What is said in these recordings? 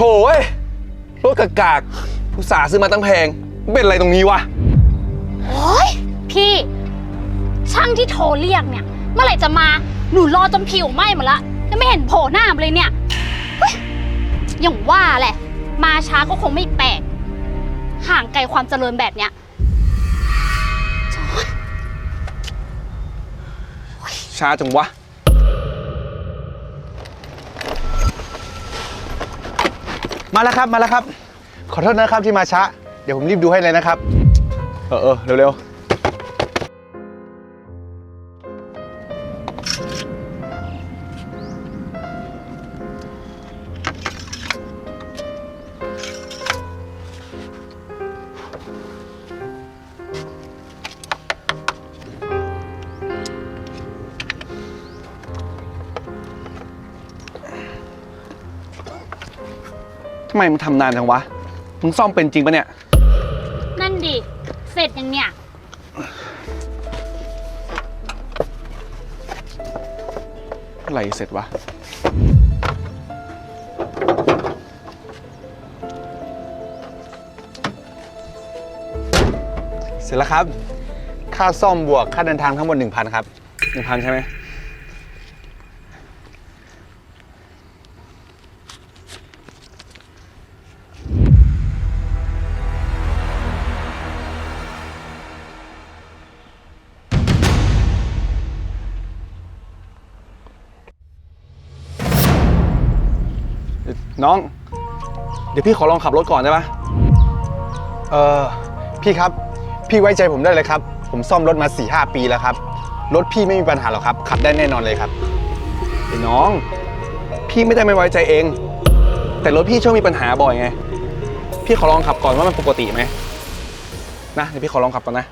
โถเอ้ยรถกากากๆอุตส่าห์ซื้อมาตั้งแพง เป็นอะไรตรงนี้วะ โอ๊ยพี่ ช่างที่โทรเรียกเนี่ย เมื่อไหร่จะมา หนูรอจนผิวไหม้หมดละยังไม่เห็นโผล่หน้ามาเลยเนี่ยเฮ้ยอย่างว่าแหละ มาช้าก็คงไม่แปลก ห่างไกลความเจริญแบบเนี้ยช้าจังวะ มาแล้วครับมาแล้วครับ ขอโทษนะครับที่มาช้า เดี๋ยวผมรีบดูให้เลยนะครับ เออเออเร็วๆ ไมมึงทำนานจังวะ มึงซ่อมเป็นจริงปะเนี่ย นั่นดิ เสร็จยังเนี่ย อะไรเสร็จวะ เสร็จแล้วครับ ค่าซ่อมบวกค่าเดินทางทั้งหมด1,000ครับหนึ่งพันใช่ไหม น้อง เดี๋ยวพี่ขอลองขับรถก่อนได้ปะเออพี่ครับ พี่ไว้ใจผมได้เลยครับ ผมซ่อมรถมา4-5ปีแล้วครับ รถพี่ไม่มีปัญหาหรอกครับ ขับได้แน่นอนเลยครับไอ้น้อง พี่ไม่ได้ไม่ไว้ใจเอง แต่รถพี่ชอบมีปัญหาบ่อยไง พี่ขอลองขับก่อนว่ามันปกติไหมนะเดี๋ยวพี่ขอลองขับก่อนนะ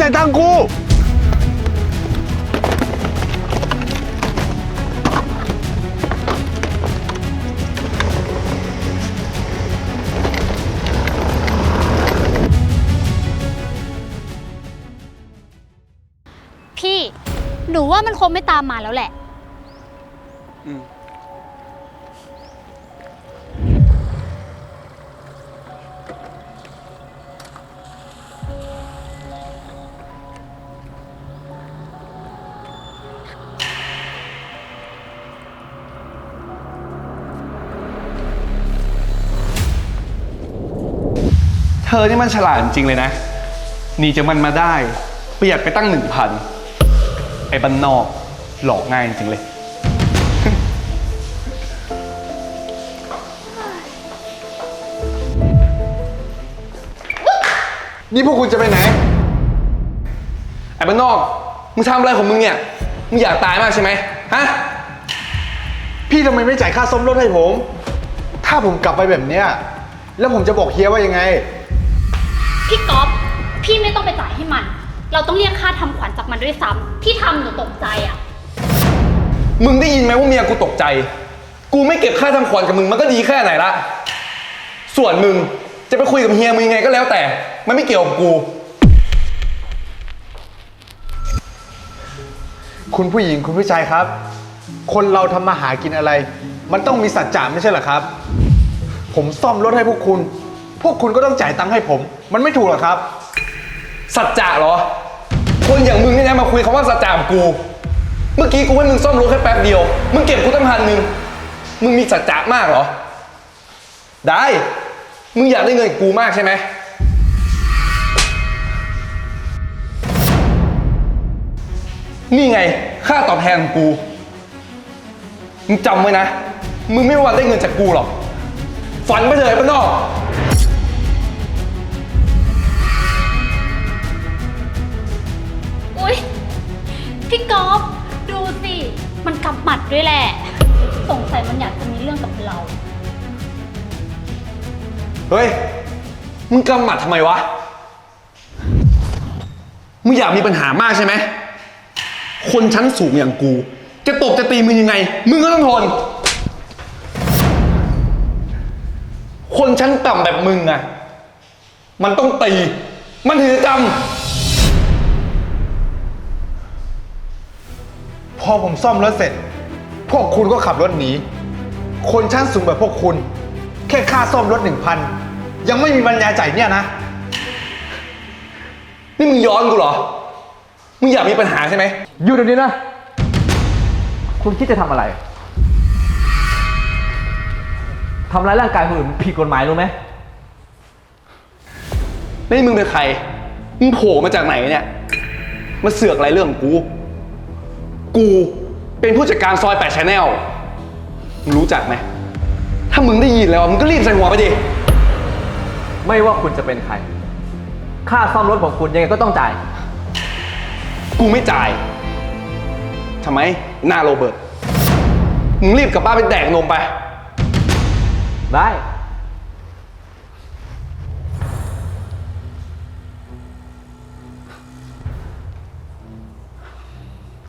จ่ายตังค์กู พี่ หนูว่ามันคงไม่ตามมาแล้วแหละ อืม เธอนี่มันฉลาดจริงๆเลยนะหนีจากมันมาได้ประหยัดไปตั้งหนึ่งพันไอ้บ้านนอกหลอกง่ายจริงๆเลย นี่พวกคุณจะไปไหน ไอ้บ้านนอก มึงทำอะไรของมึงเนี่ย มึงอยากตายมากใช่ไหมฮะ พี่ทำไมไม่จ่ายค่าซ่อมรถให้ผม ถ้าผมกลับไปแบบเนี้ย แล้วผมจะบอกเฮียว่ายังไง พี่ก๊อฟพี่ไม่ต้องไปจ่ายให้มัน เราต้องเรียกค่าทำขวัญจากมันด้วยซ้ำที่ทำหนูตกใจอะมึงได้ยินไหมว่าเมียกูตกใจ กูไม่เก็บค่าทำขวัญกับมึงมันก็ดีแค่ไหนละ ส่วนมึงจะไปคุยกับเฮียมึงยังไงก็แล้วแต่ มันไม่เกี่ยวกับกู คุณผู้หญิงคุณผู้ชายครับ คนเราทำมาหากินอะไร มันต้องมีสัจจะไม่ใช่เหรอครับ ผมซ่อมรถให้พวกคุณ พวกคุณก็ต้องจ่ายตังค์ให้ผม มันไม่ถูกหรอกครับ สัจจะเหรอ คนอย่างมึงเนี่ยนะมาคุยคำว่าสัจจะกับกู เมื่อกี้กูให้มึงซ่อมรถแค่แป๊บเดียว มึงเก็บกูตั้งพันหนึ่งมึงมีสัจจะมากเหรอ ได้ มึงอยากได้เงินกับกูมากใช่ไหม นี่ไง ค่าตอบแทนของกู มึงจำไว้นะ มึงไม่มีวันได้เงินจากกูหรอก ฝันไปเลยป้านอกอุ๊ยพี่ก๊อฟ ดด้วยแหละ สงสัยมันอยากจะมีเรื่องกับเรา เฮ้ย มึงกำหมัดทำไมวะ มึงอยากมีปัญหามากใช่ไหม คนชั้นสูงอย่างกู จะตบจะตีมึงยังไง มึงก็ต้องทน คนชั้นต่ำแบบมึงอะมันต้องตี มันถือจพอผมซ่อมรถเสร็จ พวกคุณก็ขับรถหนี คนชั้นสูงแบบพวกคุณ แค่ค่าซ่อมรถหนึ่งพันยังไม่มีปัญญาจ่ายเนี่ยนะำนี่มึงย้อนกูเหรอ มึงอยากมีปัญหาใช่ไหม อยู่เดี๋ยวนี้นะ คุณคิดจะทำอะไร ทำร้ายร่างกายคนอื่นผิดกฎหมายรู้ไหม นี่มึงเป็นใคร มึงโผล่มาจากไหนเนี่ย มาเสือกอะไรเรื่องของกู กู เป็นผู้จัดการซอยแปดชาแนลมึงรู้จักไหม ถ้ามึงได้ยินแล้วอะมึงก็รีบใส่หัวไปดิ ไม่ว่าคุณจะเป็นใคร ค่าซ่อมรถของคุณยังไงก็ต้องจ่าย กูไม่จ่าย ทำไม หน้าโรเบิร์ต มึงรีบกลับบ้านไปแดกนมไป ได้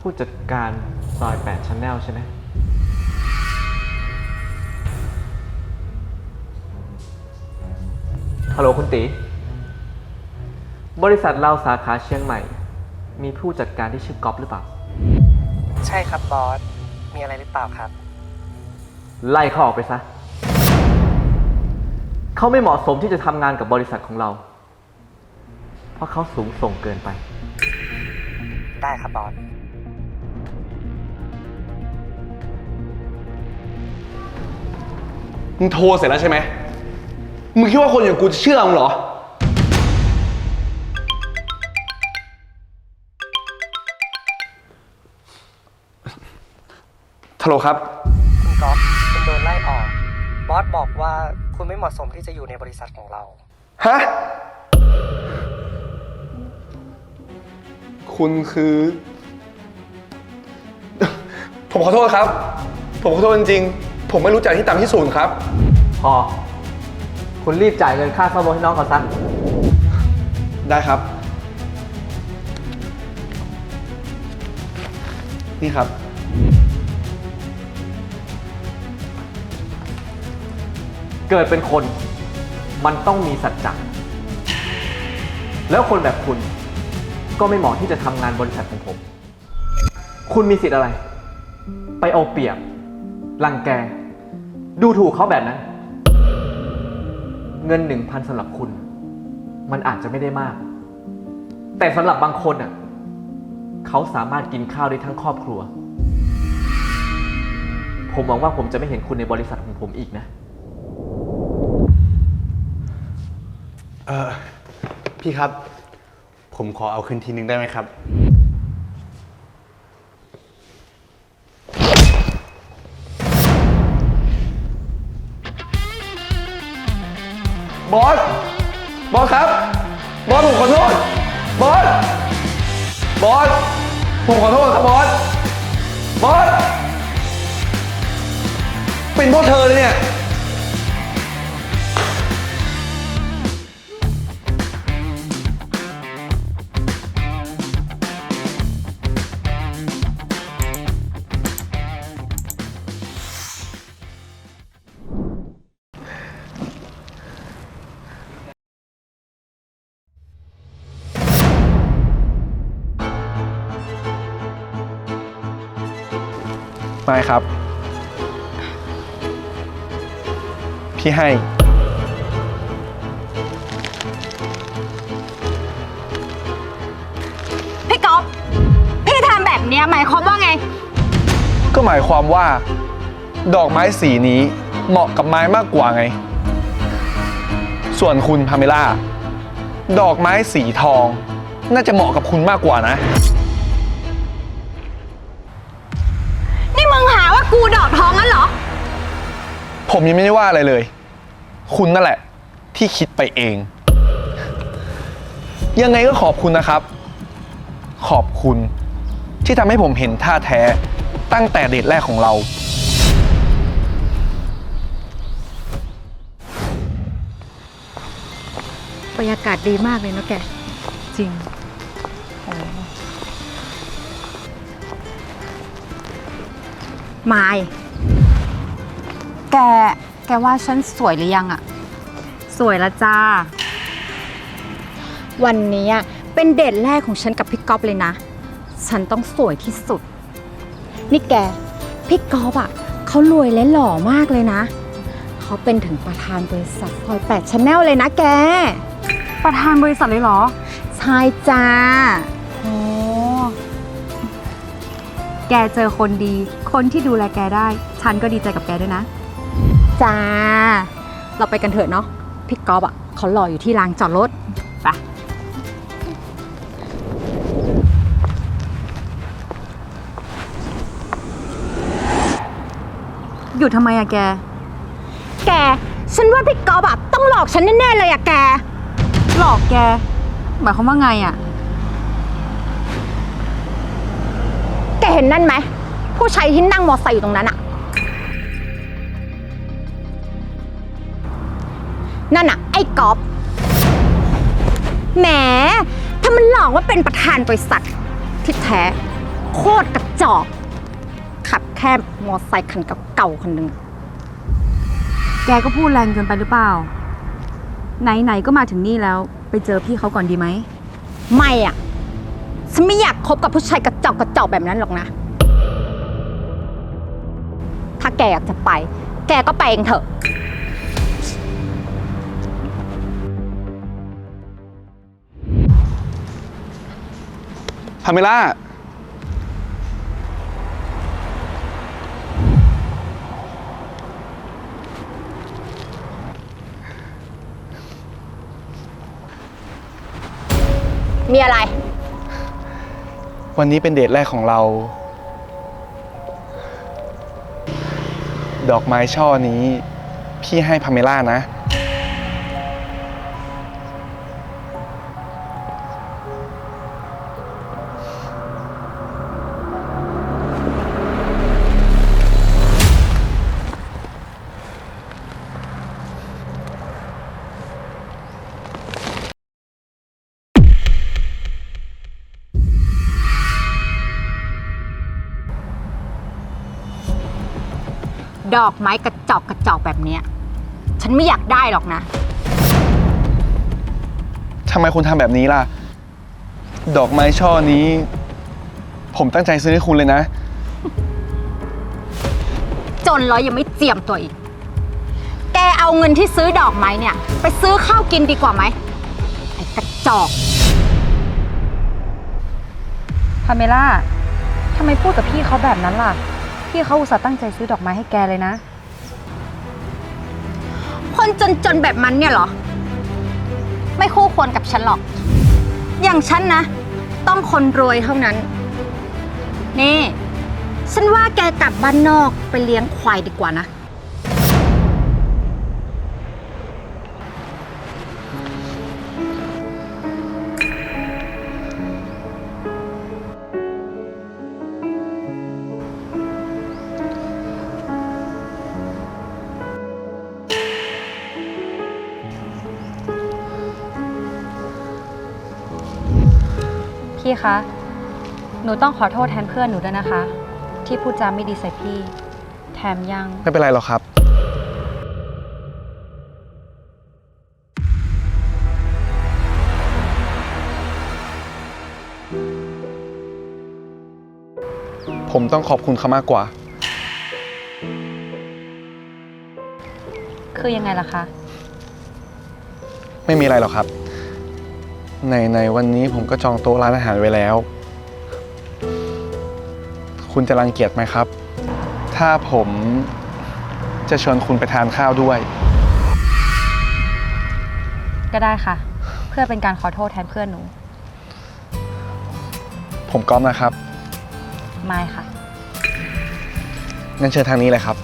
ผู้จัดการ ซอย8ชั้นแนลใช่ไหมฮัลโหลคุณตี บริษัทเราสาขาเชียงใหม่ มีผู้จัดการที่ชื่อก๊อฟหรือเปล่า ใช่ครับบอส มีอะไรหรือเปล่าครับ ไล่เขาออกไปซะ เขาไม่เหมาะสมที่จะทำงานกับบริษัทของเรา เพราะเขาสูงส่งเกินไป ได้ครับบอส มึงโทรเสร็จแล้วใช่ไหม มึงคิดว่าคนอย่างกูจะเชื่อมึงเหรอ ฮัลโหลครับ คุณก๊อฟคุณโดนไล่ออก บอสบอกว่าคุณไม่เหมาะสมที่จะอยู่ในบริษัทของเรา ฮะ คุณคือ ผมขอโทษครับ ผมขอโทษจริงๆ ผมไม่รู้จักที่ต่ำที่สูงครับ พอ คุณรีบจ่ายเงินค่าซ่อมรถให้น้องเขาซะได้ครับ นี่ครับ เกิดเป็นคน มันต้องมีสัจจะแล้วคนแบบคุณ ก็ไม่เหมาะที่จะทำงานบริษัทของผม คุณมีสิทธิ์อะไร ไปเอาเปรียบรังแก ดูถูกเขาแบบนั้น เงินหนึ่งพันสำหรับคุณ มันอาจจะไม่ได้มาก แต่สำหรับบางคนอะเขาสามารถกินข้าวได้ทั้งครอบครัว ผมหวังว่าผมจะไม่เห็นคุณในบริษัทของผมอีกนะ เออพี่ครับ ผมขอเอาคืนทีนึงได้ไหมครับ บอส บอสครับ บอสผมขอโทษ บอส บอส ผมขอโทษครับบอส บอส เป็นเพราะเธอเลยเนี่ย พี่ให้ พี่ก๊อฟพี่ทำแบบเนี้ยหมายความว่าไง ก็หมายความว่า ดอกไม้สีนี้เหมาะกับไม้มากกว่าไง ส่วนคุณพาเมล่า ดอกไม้สีทอง น่าจะเหมาะกับคุณมากกว่านะ ผมยังไม่ได้ว่าอะไรเลย คุณนั่นแหละ ที่คิดไปเอง ยังไงก็ขอบคุณนะครับ ขอบคุณ ที่ทำให้ผมเห็นท่าแท้ตั้งแต่เดทแรกของเรา บรรยากาศดีมากเลยเนะแก จริง มาย แก แกว่าฉันสวยหรือยังอะสวยละจ้า วันนี้อะเป็นเดทแรกของฉันกับพี่ก๊อฟเลยนะ ฉันต้องสวยที่สุด นี่แก พี่ก๊อฟอะเขารวยและหล่อมากเลยนะ เขาเป็นถึงประธานบริษัทพลอยแปดชาแนลเลยนะแก ประธานบริษัทเลยเหรอ ใช่จ้า โอ้แกเจอคนดี คนที่ดูแลแกได้ ฉันก็ดีใจกับแกด้วยนะ จ้า เราไปกันเถอะเนาะพี่ก๊อฟอะเขารออยู่ที่ลานจอดรถไปอยู่ทำไมอะแก แก ฉันว่าพี่ก๊อฟอะต้องหลอกฉันแน่ๆเลยอะแก หลอกแก หมายความว่าไงอะแกเห็นนั่นไหม ผู้ชายที่นั่งมอไซค์อยู่ตรงนั้นอะ นั่นอะไอ้ก๊อฟแหม ถ้ามันหลอกว่าเป็นประธานบริษัท ที่แท้ โคตรกระจอก ขับแค่มอไซค์คันเก่าๆคันหนึ่ง แกก็พูดแรงเกินไปหรือเปล่า ไหนๆก็มาถึงนี่แล้ว ไปเจอพี่เขาก่อนดีไหม ไม่อะฉันไม่อยากคบกับผู้ชายกระจอกกระจอกแบบนั้นหรอกนะ ถ้าแกอยากจะไป แกก็ไปเองเถอะาเมล่ามีอะไร วันนี้เป็นเดทแรกของเรา ดอกไม้ช่อนี้ พี่ให้พาเมล่านะ ดอกไม้กระจอกกระจอกแบบเนี้ยฉันไม่อยากได้หรอกนะ ทำไมคุณทำแบบนี้ล่ะ ดอกไม้ช่อนี้ ผมตั้งใจซื้อให้คุณเลยนะ จนแล้วยังไม่เจียมตัวอีก แกเอาเงินที่ซื้อดอกไม้เนี่ย ไปซื้อข้าวกินดีกว่าไหมไอ้กระจอก พาเมล่าทำไมพูดกับพี่เขาแบบนั้นล่ะ พี่เขาอุตส่าห์ตั้งใจซื้อดอกไม้ให้แกเลยนะ คนจนๆแบบมันเนี่ยเหรอ ไม่คู่ควรกับฉันหรอก อย่างฉันนะ ต้องคนรวยเท่านั้น นี่ ฉันว่าแกกลับบ้านนอกไปเลี้ยงควายดีกว่านะ พี่คะ หนูต้องขอโทษแทนเพื่อนหนูด้วยนะคะ ที่พูดจาไม่ดีใส่พี่ แถมยัง ไม่เป็นไรหรอกครับ ผมต้องขอบคุณเขามากกว่า คือยังไงล่ะคะ ไม่มีอะไรหรอกครับ ในในวันนี้ผมก็จองโต๊ะร้านอาหารไว้แล้ว คุณจะรังเกียจไหมครับ ถ้าผมจะชวนคุณไปทานข้าวด้วย ก็ได้ค่ะ เพื่อเป็นการขอโทษแทนเพื่อนหนู ผมก๊อฟนะครับ ไม่ค่ะ งั้นเชิญทางนี้เลยครับ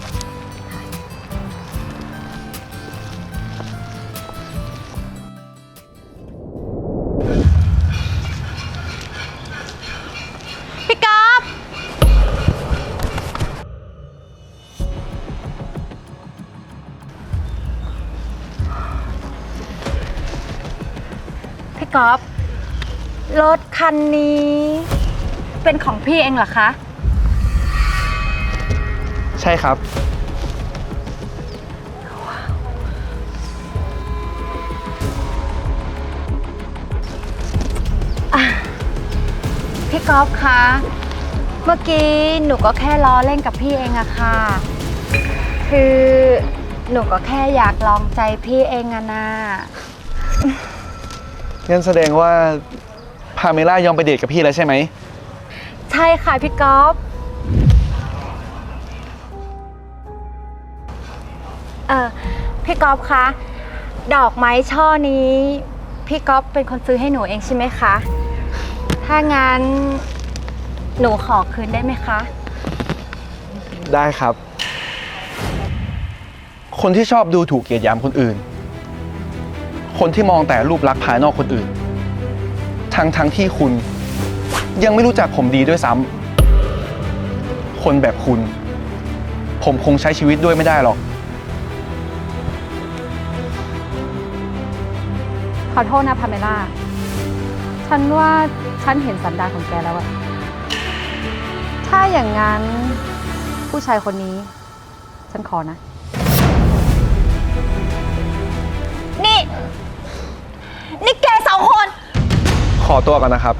คันนี้ เป็นของพี่เองเหรอคะ ใช่ครับ พี่ก๊อฟคะ เมื่อกี้หนูก็แค่ล้อเล่นกับพี่เองอะค่ะ คือหนูก็แค่อยากลองใจพี่เองอะนะ งั้นแสดงว่าพาเมล่ายอมไปเดทกับพี่แล้วใช่ไหม ใช่ค่ะพี่ก๊อฟเออพี่ก๊อฟคะ ดอกไม้ช่อนี้ พี่ก๊อฟเป็นคนซื้อให้หนูเองใช่ไหมคะ ถ้างั้นหนูขอคืนได้ไหมคะ ได้ครับ คนที่ชอบดูถูกเกียดหยามคนอื่น คนที่มองแต่รูปลักษณ์ภายนอกคนอื่น ทั้งทั้งที่คุณ ยังไม่รู้จักผมดีด้วยซ้ำ คนแบบคุณ ผมคงใช้ชีวิตด้วยไม่ได้หรอก ขอโทษนะพาเมล่า ฉันว่าฉันเห็นสันดานของแกแล้วอะถ้าอย่างนั้นผู้ชายคนนี้ ฉันขอนะ ขอตัวก่อนนะครับ